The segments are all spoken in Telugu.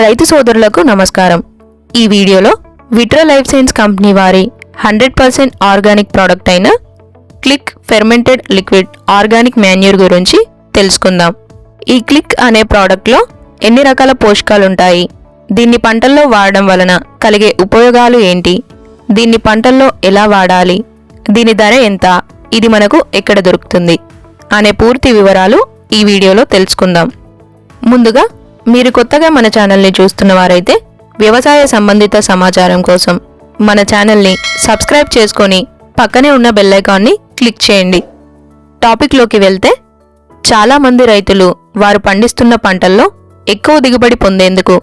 రైతు సోదరులకు నమస్కారం. ఈ వీడియోలో విట్రా లైఫ్ సైన్స్ కంపెనీ వారి హండ్రెడ్ పర్సెంట్ ఆర్గానిక్ ప్రోడక్ట్ అయిన click fermented liquid organic manure గురించి తెలుసుకుందాం. ఈ క్లిక్ అనే ప్రోడక్ట్లో ఎన్ని రకాల పోషకాలు ఉంటాయి దీన్ని పంటల్లో వాడడం వలన కలిగే ఉపయోగాలు ఏంటి? దీన్ని పంటల్లో ఎలా వాడాలి? దీని ధర ఎంత? ఇది మనకు ఎక్కడ దొరుకుతుంది? అనే పూర్తి వివరాలు ఈ వీడియోలో తెలుసుకుందాం. ముందుగా మీరు కొత్తగా మన ఛానల్ని చూస్తున్న వారైతే వ్యవసాయ సంబంధిత సమాచారం కోసం మన ఛానల్ని సబ్స్క్రైబ్ చేసుకొని పక్కనే ఉన్న బెల్లైకాన్ని క్లిక్ చేయండి. టాపిక్లోకి వెళ్తే చాలామంది రైతులు వారు పండిస్తున్న పంటల్లో ఎక్కువ దిగుబడి పొందేందుకు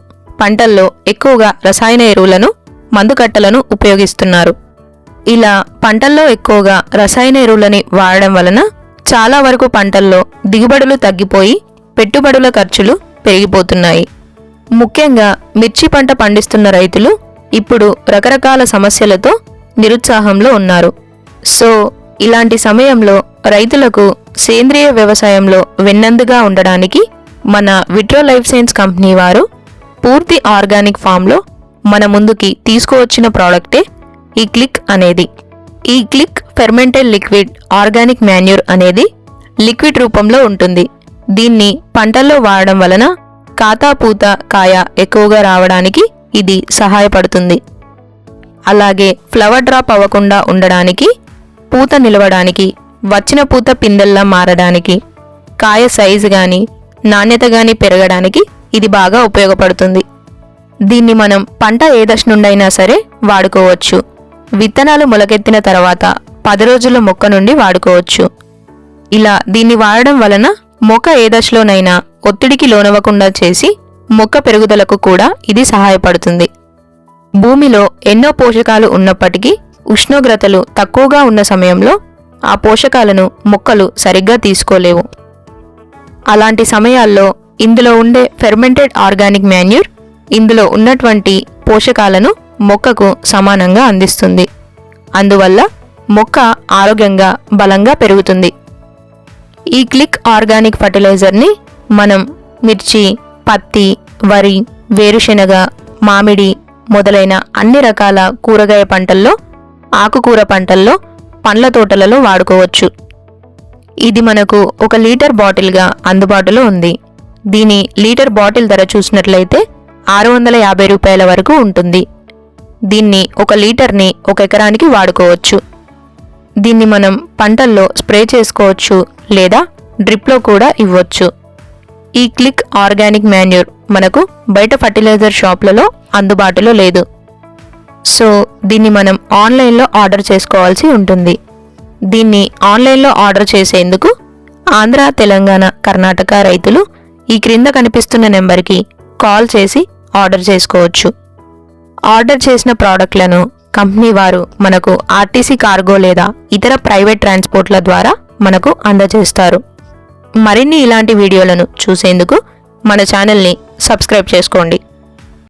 పంటల్లో ఎక్కువగా రసాయన ఎరువులను మందుకట్టలను ఉపయోగిస్తున్నారు. ఇలా పంటల్లో ఎక్కువగా రసాయన ఎరువులని వాడడం వలన చాలా వరకు పంటల్లో దిగుబడులు తగ్గిపోయి పెట్టుబడుల ఖర్చులు పెరిగిపోతున్నాయి. ముఖ్యంగా మిర్చి పంట పండిస్తున్న రైతులు ఇప్పుడు రకరకాల సమస్యలతో నిరుత్సాహంలో ఉన్నారు. సో ఇలాంటి సమయంలో రైతులకు సేంద్రియ వ్యవసాయంలో వెన్నందుగా ఉండడానికి మన విట్రో లైఫ్ సైన్స్ కంపెనీ వారు పూర్తి ఆర్గానిక్ ఫామ్లో మన ముందుకి తీసుకువచ్చిన ప్రోడక్టే ఈ క్లిక్ అనేది. ఈ click fermented liquid organic manure అనేది లిక్విడ్ రూపంలో ఉంటుంది. దీన్ని పంటల్లో వాడడం వలన కాతా పూత కాయ ఎక్కువగా రావడానికి ఇది సహాయపడుతుంది. అలాగే ఫ్లవర్ డ్రాప్ అవ్వకుండా ఉండడానికి పూత నిలవడానికి వచ్చిన పూత పిందెల్లా మారడానికి కాయ సైజు కానీ నాణ్యత కానీ పెరగడానికి ఇది బాగా ఉపయోగపడుతుంది. దీన్ని మనం పంట ఏ దశ నుండైనా సరే వాడుకోవచ్చు. విత్తనాలు మొలకెత్తిన తర్వాత పది రోజుల మొక్క నుండి వాడుకోవచ్చు. ఇలా దీన్ని వాడడం వలన మొక్క ఏ దశలోనైనా ఒత్తిడికి లోనవ్వకుండా చేసి మొక్క పెరుగుదలకు కూడా ఇది సహాయపడుతుంది. భూమిలో ఎన్నో పోషకాలు ఉన్నప్పటికీ ఉష్ణోగ్రతలు తక్కువగా ఉన్న సమయంలో ఆ పోషకాలను మొక్కలు సరిగ్గా తీసుకోలేవు. అలాంటి సమయాల్లో ఇందులో ఉండే ఫెర్మెంటెడ్ ఆర్గానిక్ మాన్యూర్ ఇందులో ఉన్నటువంటి పోషకాలను మొక్కకు సమానంగా అందిస్తుంది. అందువల్ల మొక్క ఆరోగ్యంగా బలంగా పెరుగుతుంది. ఈ క్లిక్ ఆర్గానిక్ ఫర్టిలైజర్ని మనం మిర్చి పత్తి వరి వేరుశెనగ మామిడి మొదలైన అన్ని రకాల కూరగాయ పంటల్లో ఆకుకూర పంటల్లో పండ్ల తోటలలో వాడుకోవచ్చు. ఇది మనకు ఒక లీటర్ బాటిల్గా అందుబాటులో ఉంది. దీని లీటర్ బాటిల్ ధర చూసినట్లయితే ఆరు వందల యాభై రూపాయల వరకు ఉంటుంది. దీన్ని ఒక లీటర్ని ఒక ఎకరానికి వాడుకోవచ్చు. దీన్ని మనం పంటల్లో స్ప్రే చేసుకోవచ్చు లేదా డ్రిప్లో కూడా ఇవ్వచ్చు. ఈ క్లిక్ ఆర్గానిక్ మాన్యూర్ మనకు బయట ఫర్టిలైజర్ షాప్లలో అందుబాటులో లేదు. సో దీన్ని మనం ఆన్లైన్లో ఆర్డర్ చేసుకోవాల్సి ఉంటుంది. దీన్ని ఆన్లైన్లో ఆర్డర్ చేసేందుకు ఆంధ్ర తెలంగాణ కర్ణాటక రైతులు ఈ క్రింద కనిపిస్తున్న నెంబర్కి కాల్ చేసి ఆర్డర్ చేసుకోవచ్చు. ఆర్డర్ చేసిన ప్రోడక్ట్లను కంపెనీ వారు మనకు ఆర్టీసీ కార్గో లేదా ఇతర ప్రైవేట్ ట్రాన్స్పోర్ట్ల ద్వారా మనకు అందజేస్తారు. మరిన్ని ఇలాంటి వీడియోలను చూసేందుకు మన ఛానల్ని సబ్స్క్రైబ్ చేసుకోండి.